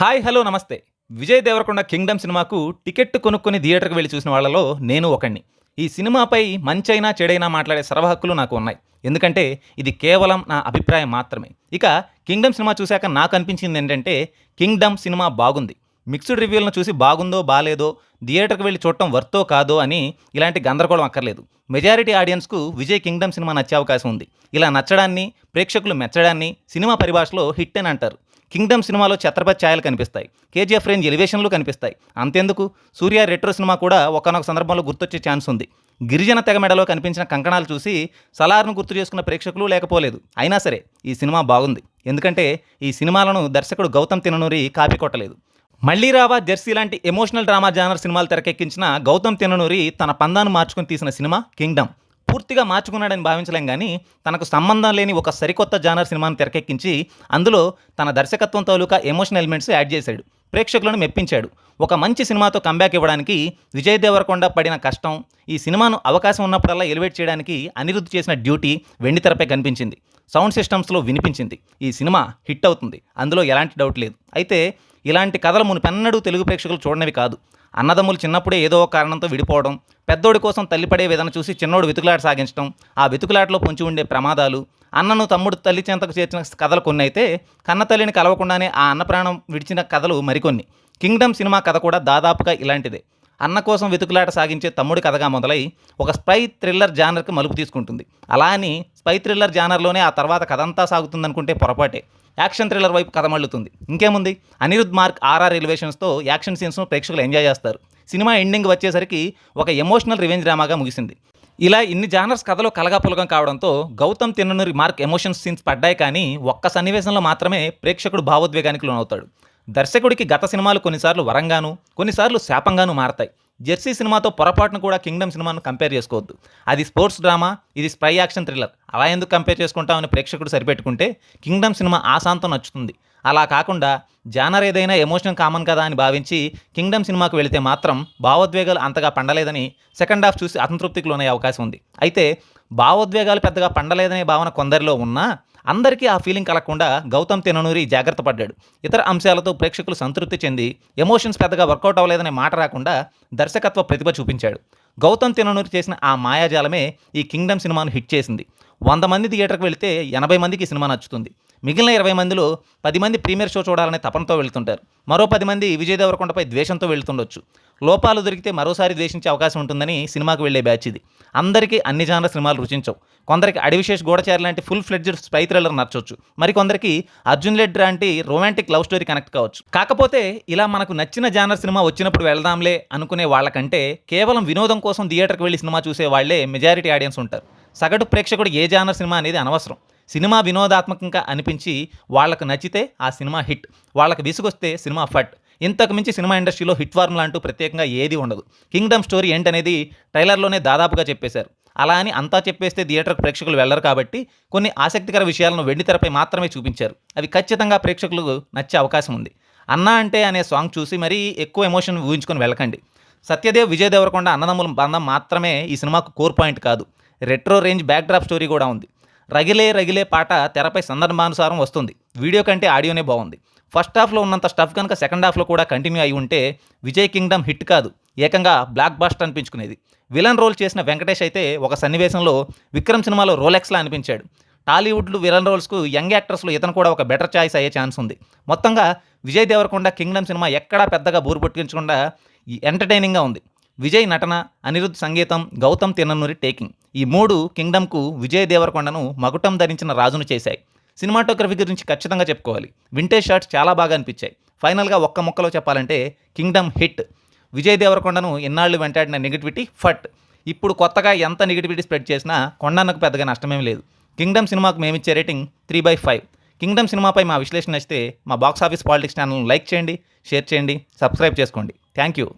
Hi hello namaste. Vijay Deverakonda Kingdom సినిమాకు ticket కొనుక్కొని థియేటర్కి వెళ్ళి చూసిన వాళ్ళలో నేను ఒకణ్ణి. ఈ సినిమాపై మంచైనా చెడైనా మాట్లాడే సర్వహక్కులు నాకు ఉన్నాయి. ఎందుకంటే ఇది కేవలం నా అభిప్రాయం మాత్రమే. ఇక కింగ్డమ్ సినిమా చూశాక నాకు అనిపించింది ఏంటంటే కింగ్డమ్ సినిమా బాగుంది. మిక్స్డ్ రివ్యూలను చూసి బాగుందో బాలేదో థియేటర్కి వెళ్ళి చూడటం వర్తో కాదో అని ఇలాంటి గందరగోళం అక్కర్లేదు. మెజారిటీ ఆడియన్స్కు విజయ్ కింగ్డమ్ సినిమా నచ్చే అవకాశం ఉంది. ఇలా నచ్చడాన్ని ప్రేక్షకులు మెచ్చడాన్ని సినిమా పరిభాషలో హిట్ అని అంటారు. కింగ్డమ్ సినిమాలో ఛత్రపతి ఛాయలు కనిపిస్తాయి. కేజీఎఫ్ రేంజ్ ఎలివేషన్లు కనిపిస్తాయి. అంతెందుకు? సూర్య రెట్రో సినిమా కూడా ఒకనొక సందర్భంలో గుర్తొచ్చే ఛాన్స్ ఉంది. గిరిజన తెగ మెడలో కనిపించిన కంకణాలు చూసి సలార్ను గుర్తు చేసుకున్న ప్రేక్షకులు లేకపోలేదు. అయినా సరే ఈ సినిమా బాగుంది. ఎందుకంటే ఈ సినిమాలను దర్శకుడు గౌతమ్ తిననూరి కాపీ కొట్టలేదు. మళ్ళీ రావా జెర్సీ లాంటి ఎమోషనల్ డ్రామా జానర్ సినిమాలు తెరకెక్కించిన గౌతమ్ తిననూరి తన పందాను మార్చుకుని తీసిన సినిమా కింగ్డమ్. పూర్తిగా మార్చుకున్నాడని భావించలేం కానీ తనకు సంబంధం లేని ఒక సరికొత్త జానర్ సినిమాను తెరకెక్కించి అందులో తన దర్శకత్వం తాలూకా ఎమోషనల్ ఎలిమెంట్స్ యాడ్ చేశాడు. ప్రేక్షకులను మెప్పించాడు. ఒక మంచి సినిమాతో కంబ్యాక్ ఇవ్వడానికి విజయ్ దేవరకొండ పడిన కష్టం ఈ సినిమాను అవకాశం ఉన్నప్పుడల్లా ఎలివేట్ చేయడానికి అనిరుద్ధ్ చేసిన డ్యూటీ వెండితెరపై కనిపించింది. సౌండ్ సిస్టమ్స్లో వినిపించింది. ఈ సినిమా హిట్ అవుతుంది. అందులో ఎలాంటి డౌట్ లేదు. అయితే ఇలాంటి కథలు మునిపెన్నడూ తెలుగు ప్రేక్షకులు చూడనివి కాదు. అన్నదమ్ములు చిన్నప్పుడే ఏదో ఒక కారణంతో విడిపోవడం పెద్దోడి కోసం తల్లిపడే విధన చూసి చిన్నోడు వెతుకులాట సాగించడం ఆ వెతుకులాటలో పొంచి ఉండే ప్రమాదాలు అన్నను తమ్ముడు తల్లి చెంతకు చేర్చిన కథలు కొన్ని అయితే కన్న తల్లిని కలవకుండానే ఆ అన్న ప్రాణం విడిచిన కథలు మరి మరికొన్ని. కింగ్డమ్ సినిమా కథ కూడా దాదాపుగా ఇలాంటిదే. అన్న కోసం వెతుకులాట సాగించే తమ్ముడి కథగా మొదలై ఒక స్పై థ్రిల్లర్ జానర్కి మలుపు తీసుకుంటుంది. అలా అని స్పై థ్రిల్లర్ జానర్లోనే ఆ తర్వాత కథ అంతా సాగుతుందనుకుంటే పొరపాటే. యాక్షన్ థ్రిల్లర్ వైపు కథ మళ్ళుతుంది ఇంకేముంది? అనిరుద్ మార్క్ ఆర్ఆర్ ఎలివేషన్స్తో యాక్షన్ సీన్స్ను ప్రేక్షకులు ఎంజాయ్ చేస్తారు. సినిమా ఎండింగ్ వచ్చేసరికి ఒక ఎమోషనల్ రివెంజ్ డ్రామాగా ముగిసింది. ఇలా ఇన్ని జానర్స్ కథలో కలగాపులగం కావడంతో Gautam Tinnanuri mark emotion scenes పడ్డాయి కానీ ఒక్క సన్నివేశంలో మాత్రమే ప్రేక్షకుడు భావోద్వేగానికి లోనవుతాడు. దర్శకుడికి గత సినిమాలు కొన్నిసార్లు వరంగాను కొన్నిసార్లు శాపంగాను మారతాయి. జెర్సీ సినిమాతో పొరపాటును కూడా కింగ్డమ్ సినిమాను కంపేర్ చేసుకోవద్దు. అది స్పోర్ట్స్ డ్రామా ఇది స్పై యాక్షన్ థ్రిల్లర్. అలా ఎందుకు కంపేర్ చేసుకుంటామని ప్రేక్షకుడు సరిపెట్టుకుంటే కింగ్డమ్ సినిమా ఆశాంతం నచ్చుతుంది. అలా కాకుండా జానర్ ఏదైనా ఎమోషన్ కామన్ కదా అని భావించి కింగ్డమ్ సినిమాకు వెళితే మాత్రం భావోద్వేగాలు అంతగా పండలేదని సెకండ్ హాఫ్ చూసి అసంతృప్తికి లోనయ్యే అవకాశం ఉంది. అయితే భావోద్వేగాలు పెద్దగా పండలేదనే భావన కొందరిలో ఉన్నా అందరికీ ఆ ఫీలింగ్ కలగకుండా గౌతమ్ తిననూరి జాగ్రత్త పడ్డాడు. ఇతర అంశాలతో ప్రేక్షకులు సంతృప్తి చెంది ఎమోషన్స్ పెద్దగా వర్కౌట్ అవ్వలేదనే మాట రాకుండా దర్శకత్వ ప్రతిభ చూపించాడు. గౌతమ్ తిననూరి చేసిన ఆ మాయాజాలమే ఈ కింగ్డమ్ సినిమాను హిట్ చేసింది. వంద మంది థియేటర్కి వెళితే ఎనభై మందికి సినిమా నచ్చుతుంది. మిగిలిన ఇరవై మందిలో పది మంది ప్రీమియర్ షో చూడాలనే తపనతో వెళ్తుంటారు. మరో పది మంది విజయ్ దేవరకొండపై ద్వేషంతో వెళ్తుండొచ్చు. లోపాలు దొరికితే మరోసారి ద్వేషించే అవకాశం ఉంటుందని సినిమాకు వెళ్ళే బ్యాచ్ ఇది. అందరికీ అన్ని జానర సినిమాలు రుచించవు. కొందరికి అడివిశేష్ గోడచారి లాంటి ఫుల్ ఫ్లెడ్జ్డ్ స్పై థ్రిల్లర్ నచ్చవచ్చు మరికొందరికి అర్జున్ రెడ్డి లాంటి రొమాంటిక్ లవ్ స్టోరీ కనెక్ట్ కావచ్చు. కాకపోతే ఇలా మనకు నచ్చిన జానర్ సినిమా వచ్చినప్పుడు వెళ్దాంలే అనుకునే వాళ్ళకంటే కేవలం వినోదం కోసం థియేటర్కి వెళ్ళి సినిమా చూసే వాళ్ళే మెజారిటీ ఆడియన్స్ ఉంటారు. సగటు ప్రేక్షకుడు ఏ జానర్ సినిమా అనేది అనవసరం. సినిమా వినోదాత్మకంగా అనిపించి వాళ్ళకు నచ్చితే ఆ సినిమా హిట్ వాళ్ళకి విసుగొస్తే సినిమా ఫట్. ఇంతకు మించి సినిమా ఇండస్ట్రీలో హిట్ ఫార్ములా అంటూ ప్రత్యేకంగా ఏది ఉండదు. కింగ్డమ్ స్టోరీ ఏంటనేది ట్రైలర్లోనే దాదాపుగా చెప్పేశారు. అలా అని అంతా చెప్పేస్తే థియేటర్ ప్రేక్షకులు వెళ్ళరు కాబట్టి కొన్ని ఆసక్తికర విషయాలను వెండితెరపై మాత్రమే చూపించారు. అవి ఖచ్చితంగా ప్రేక్షకులకు నచ్చే అవకాశం ఉంది. అన్నా అంటే అనే సాంగ్ చూసి మరీ ఎక్కువ ఎమోషన్ ఊహించుకొని వెళ్ళకండి. సత్యదేవ్ విజయ్ దేవరకొండ అన్నదమ్ముల బంధం మాత్రమే ఈ సినిమాకు కోర్ పాయింట్ కాదు. రెట్రో రేంజ్ బ్యాక్డ్రాప్ స్టోరీ కూడా ఉంది. రగిలే రగిలే పాట తెరపై సందర్భానుసారం వస్తుంది. వీడియో కంటే ఆడియోనే బాగుంది. ఫస్ట్ హాఫ్లో ఉన్నంత స్టఫ్ కనుక సెకండ్ హాఫ్లో కూడా కంటిన్యూ అయి ఉంటే విజయ్ కింగ్డమ్ హిట్ కాదు. ఏకంగా బ్లాక్ బాస్ట్ అనిపించుకునేది. విలన్ రోల్ చేసిన వెంకటేష్ అయితే ఒక సన్నివేశంలో విక్రమ్ సినిమాలో రోలెక్స్లా అనిపించాడు. టాలీవుడ్లు విలన్ రోల్స్కు యంగ్ యాక్టర్స్లో ఇతను కూడా ఒక బెటర్ చాయిస్ అయ్యే ఛాన్స్ ఉంది. మొత్తంగా విజయ్ దేవరకొండ కింగ్డమ్ సినిమా ఎక్కడా పెద్దగా బూరు పుట్టించకుండా ఎంటర్టైనింగ్గా ఉంది. విజయ్ నటన అనిరుద్ధ్ సంగీతం గౌతమ్ తిన్ననూరి టేకింగ్. ఈ మూడు కింగ్డమ్కు విజయ్ దేవరకొండను మగుటం ధరించిన రాజును చేశాయి. సినిమాటోగ్రఫీ గురించి ఖచ్చితంగా చెప్పుకోవాలి. వింటేజ్ షాట్స్ చాలా బాగా అనిపించాయి. ఫైనల్గా ఒక్క ముక్కలో చెప్పాలంటే కింగ్డమ్ హిట్. విజయ్ దేవరకొండను ఎన్నాళ్ళు వెంటాడిన నెగిటివిటీ ఫట్. ఇప్పుడు కొత్తగా ఎంత నెగిటివిటీ స్ప్రెడ్ చేసినా కొండన్నకు పెద్దగా నష్టమేం లేదు. కింగ్డమ్ సినిమాకు మేమిచ్చే rating three by five. Kingdom సినిమాపై మా విశ్లేషణ నచ్చితే మా బాక్స్ ఆఫీస్ పాలిటిక్స్ ఛానల్ను లైక్ చేయండి షేర్ చేయండి సబ్స్క్రైబ్ చేసుకోండి. Thank you.